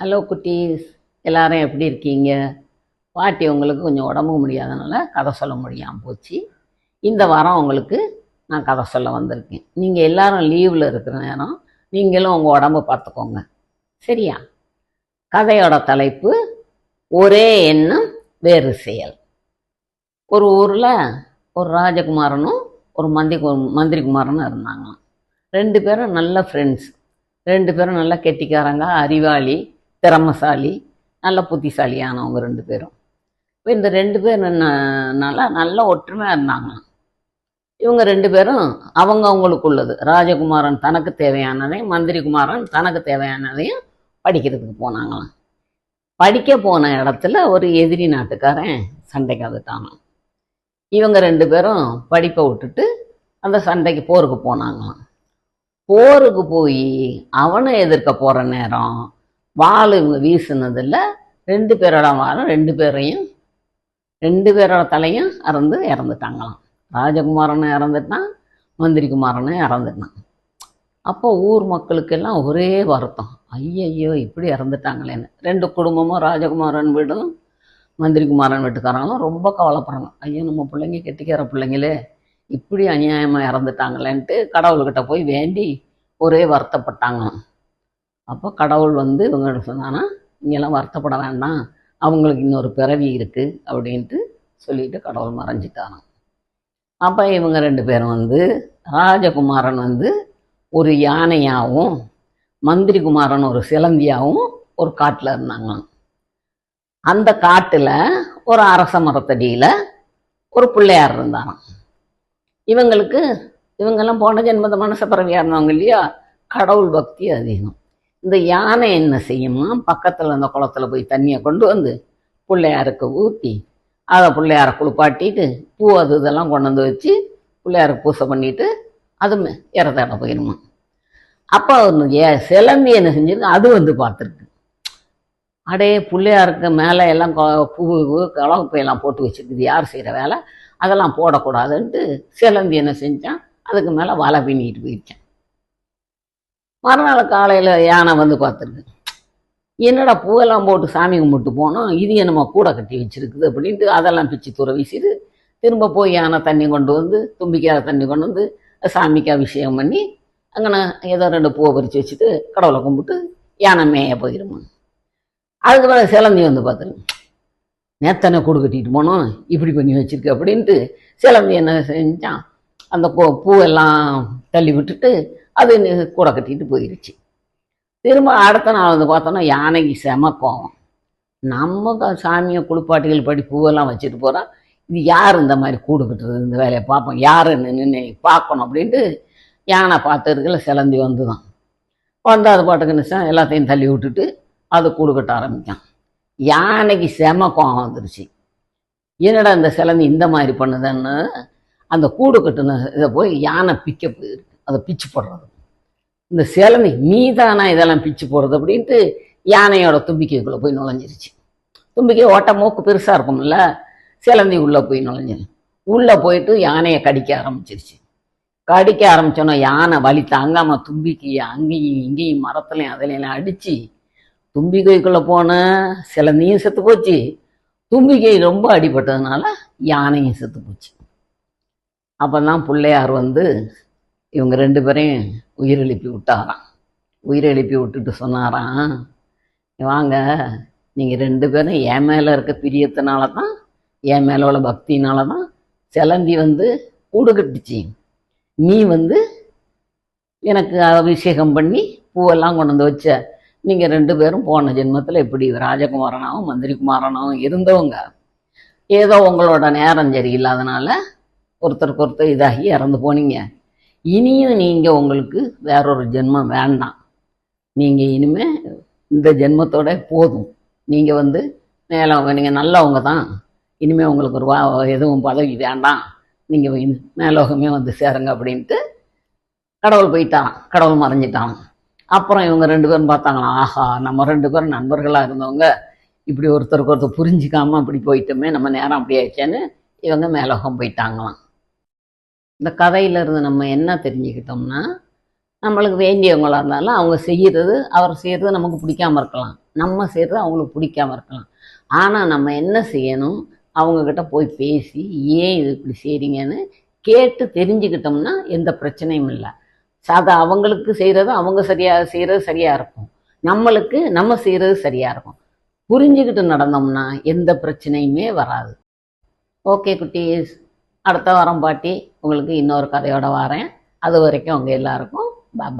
Hello குட்டீஸ் எல்லாரும் எப்படி இருக்கீங்க? பாட்டி உங்களுக்கு கொஞ்சம் உடம்பு முடியாதனால கதை சொல்ல முடியாமல் போச்சு. இந்த வாரம் உங்களுக்கு நான் கதை சொல்ல வந்திருக்கேன். நீங்கள் எல்லாரும் லீவில் இருக்கிற நேரம் நீங்களும் உங்கள் உடம்பு பார்த்துக்கோங்க. சரியா? கதையோட தலைப்பு ஒரே எண்ணம் வேறு செயல். ஒரு ஊரில் ஒரு ராஜகுமாரனும் ஒரு மந்திரி மந்திரிகுமாரனும் இருந்தாங்களாம். ரெண்டு பேரும் நல்ல ஃப்ரெண்ட்ஸ் ரெண்டு பேரும் நல்லா கெட்டிக்காரங்க அறிவாளி. திறமசாலி நல்ல புத்திசாலியானவங்க ரெண்டு பேரும். இப்போ இந்த ரெண்டு பேர் நல்லா நல்ல ஒற்றுமையாக இருந்தாங்க. இவங்க ரெண்டு பேரும் அவங்க அவங்களுக்குள்ளது. ராஜகுமாரன் தனக்கு தேவையானதையும் மந்திரி குமாரன் தனக்கு தேவையானதையும் படிக்கிறதுக்கு போனாங்களாம் படிக்க போன இடத்துல ஒரு எதிரி நாட்டுக்காரன் சண்டைக்கு வந்துட்டாங்க இவங்க ரெண்டு பேரும் படிப்பை விட்டுட்டு அந்த சண்டைக்கு போருக்கு போனாங்களாம். போருக்கு போய் அவனை எதிர்க்க போகிற நேரம் வாள் இவங்க வீசுனதில் ரெண்டு பேரோட வாழும் ரெண்டு பேரையும் ரெண்டு பேரோட தலையும் இறந்து இறந்துட்டாங்களாம். ராஜகுமாரனும் இறந்துட்டான் மந்திரி குமாரனும் இறந்துட்டான். அப்போ ஊர் மக்களுக்கெல்லாம் ஒரே வருத்தம். ஐயையோ இப்படி இறந்துட்டாங்களேன்னு. ரெண்டு குடும்பமும் ராஜகுமாரன் வீடும் மந்திரிகுமாரன் வீட்டுக்காரங்களும் ரொம்ப கவலைப்படுறாங்க ஐயோ நம்ம பிள்ளைங்க கெட்டிக்கிற பிள்ளைங்களே இப்படி அநியாயமாக இறந்துட்டாங்களேன்ட்டு கடவுள்கிட்ட போய் வேண்டி ஒரே வருத்தப்பட்டாங்களாம். அப்போ கடவுள் வந்து இவங்கள்ட்ட சொன்னான்னா இங்கெல்லாம் வருத்தப்பட வேண்டாம். அவங்களுக்கு இன்னொரு பிறவி இருக்குது அப்படின்ட்டு சொல்லிட்டு கடவுள் மறைஞ்சிட்டாராம். அப்போ இவங்க ரெண்டு பேரும் வந்து ராஜகுமாரன் வந்து ஒரு யானையாகவும் மந்திரி குமாரன் ஒரு சிலந்தியாகவும் ஒரு காட்டில் இருந்தாங்களாம். அந்த காட்டில் ஒரு அரச மரத்தடியில் ஒரு பிள்ளையார் இருந்தாராம். இவங்களுக்கு இவங்கெல்லாம் போன ஜென்மத மனச பிறவியாக இருந்தவங்க இல்லையா? கடவுள் பக்தி அதிகம். இந்த யானை என்ன செய்யுமா பக்கத்தில் அந்த குளத்துல போய் தண்ணியை கொண்டு வந்து பிள்ளையாருக்கு ஊற்றி அதை பிள்ளையாரை குளிப்பாட்டிட்டு பூ அது இதெல்லாம் கொண்டு வந்து வச்சு பிள்ளையாருக்கு பூசை பண்ணிட்டு அதுமே இறதாட போயிடுமா அப்போ ஏ சிலம்பி என்ன செஞ்சிருக்கு அது வந்து பார்த்துருக்கு. அடே பிள்ளையாருக்கு மேலே எல்லாம் கொ- பூ எல்லாம் போட்டு வச்சிருக்குது. யார் செய்கிற வேலை? அதெல்லாம் போடக்கூடாதுன்ட்டு சிலந்தி என்ன செஞ்சான் அதுக்கு மேலே வலை பின்னிட்டு போயிடுச்சான் மறுநாள் காலையில் யானை வந்து பார்த்துருக்கு. என்னடா பூவெல்லாம் போட்டு சாமி கும்பிட்டு போனோம் இது என்னமோ கூட கட்டி வச்சிருக்குது அப்படின்ட்டு அதெல்லாம் பிச்சு தூர வீசிட்டு திரும்ப போய் யானை தண்ணி கொண்டு வந்து தும்பிக்கையால தண்ணி கொண்டு வந்து சாமிக்கு அபிஷேகம் பண்ணி அங்கே ஏதோ ரெண்டு பூவை பறித்து வச்சுட்டு கடவுளை கும்பிட்டு யானை மேய போயிருமா. அதுக்கு பிறகு சிலந்தி வந்து பார்த்துருங்க நேத்தனை கூடு கட்டிட்டு போனோம் இப்படி பண்ணி வச்சிருக்கு அப்படின்ட்டு சிலந்தி என்ன செஞ்சான். அந்த பூ பூவெல்லாம் தள்ளி விட்டுட்டு அது கூட கூடை கட்டிட்டு போயிடுச்சு திரும்ப அடுத்த நாள் வந்து பார்த்தோன்னா யானைக்கு செம கோவம். நம்ம சாமியை குளிப்பாட்டிகள் படி பூவெல்லாம் வச்சுட்டு போகிறோம் இது யார் இந்த மாதிரி கூடு கட்டுறது இந்த வேலையை பார்ப்போம் யாருன்னு நின்று பார்க்கணும் அப்படின்ட்டு யானை பார்த்துருக்குல சிலந்தி வந்து தான் வந்து அது பாட்டுக்கு நிச்சயம் எல்லாத்தையும் தள்ளி விட்டுட்டு அது கூடு கட்ட ஆரம்பித்தான் யானைக்கு செம கோவம் வந்துருச்சு. என்னடா இந்த சிலந்தி இந்த மாதிரி பண்ணுதுன்னு அந்த கூடு கட்டுன இதை போய் யானை பிக்க போயிருக்கு. அதை பிச்சு போடுறது. இந்த சேலனை நீ தானா இதெல்லாம் பிச்சு போடுறது அப்படின்ட்டு யானையோட தும்பிக்கைக்குள்ளே போய் நுழைஞ்சிருச்சு. தும்பிக்கை ஓட்ட மூக்கு பெருசாக இருக்கும்ல சிலந்தி உள்ளே போய் நுழைஞ்சது. உள்ளே போயிட்டு யானையை கடிக்க ஆரம்பிச்சிருச்சு. கடிக்க ஆரம்பித்தோன்னா யானை வலி தாங்காமல் தும்பிக்கையை அங்கேயும் இங்கேயும் மரத்துலையும் அதுலையும் அடித்து தும்பிக்கைக்குள்ளே போன சிலந்தியும் செத்து போச்சு. தும்பிக்கை ரொம்ப அடிபட்டதுனால யானையும் செத்து போச்சு. அப்போ தான் பிள்ளையார் வந்து இவங்க ரெண்டு பேரையும் உயிரெழுப்பி விட்டாராம். உயிரெழுப்பி விட்டுட்டு சொன்னாராம் வாங்க நீங்கள் ரெண்டு பேரும் என் மேலே இருக்க பிரியத்தினால தான் என் மேலே உள்ள பக்தினால தான் சிலந்தி வந்து கூடு கட்டுச்சு நீ வந்து எனக்கு அபிஷேகம் பண்ணி பூவெல்லாம் கொண்டு வந்து வச்ச. நீங்கள் ரெண்டு பேரும் போன ஜென்மத்தில் இப்படி ராஜகுமாரனாகவும் மந்திரி குமாரனாகவும் இருந்தவங்க? ஏதோ உங்களோட நேரம் சரியில்லாதனால ஒருத்தருக்கு ஒருத்தர் இதாகி இறந்து போனீங்க. இனியும் நீங்கள் உங்களுக்கு வேறொரு ஜென்மம் வேண்டாம். நீங்கள் இனிமே இந்த ஜென்மத்தோட போதும். நீங்கள் வந்து மேலே நீங்கள் நல்லவங்க தான். இனிமேல் உங்களுக்கு ஒரு வா எதுவும் பதவி வேண்டாம். நீங்கள் மேலோகமே வந்து சேருங்க அப்படின்ட்டு கடவுள் போயிட்டான். கடவுள் மறைஞ்சிட்டான். அப்புறம் இவங்க ரெண்டு பேரும் பார்த்தாங்களாம் ஆஹா நம்ம ரெண்டு பேரும் நண்பர்களாக இருந்தவங்க. இப்படி ஒருத்தருக்கு ஒருத்தர் புரிஞ்சிக்காமல் அப்படி போயிட்டோமே நம்ம நேரம் அப்படி ஆயிடுச்சேன்னு இவங்க மேலோகம் போயிட்டாங்களாம். இந்த கதையிலிருந்து நம்ம என்ன தெரிஞ்சுக்கிட்டோம்னா நம்மளுக்கு வேண்டியவங்களாக இருந்தாலும் அவங்க செய்கிறது அவர் செய்கிறது நமக்கு பிடிக்காம இருக்கலாம். நம்ம செய்கிறது அவங்களுக்கு பிடிக்காம இருக்கலாம். ஆனால் நம்ம என்ன செய்யணும்? அவங்கக்கிட்ட போய் பேசி ஏன் இது இப்படி செய்கிறீங்கன்னு கேட்டு தெரிஞ்சுக்கிட்டோம்னா எந்த பிரச்சனையும் இல்லை. சாதா அவங்களுக்கு செய்கிறது அவங்க சரியாக செய்கிறது சரியாக இருக்கும். நம்மளுக்கு நம்ம செய்கிறது சரியாக இருக்கும். புரிஞ்சுக்கிட்டு நடந்தோம்னா எந்த பிரச்சனையுமே வராது. ஓகே குட்டீஸ். அடுத்த வாரம் பாட்டி உங்களுக்கு இன்னொரு கதையோட வரேன். அது வரைக்கும் உங்கள் எல்லாருக்கும் பாய்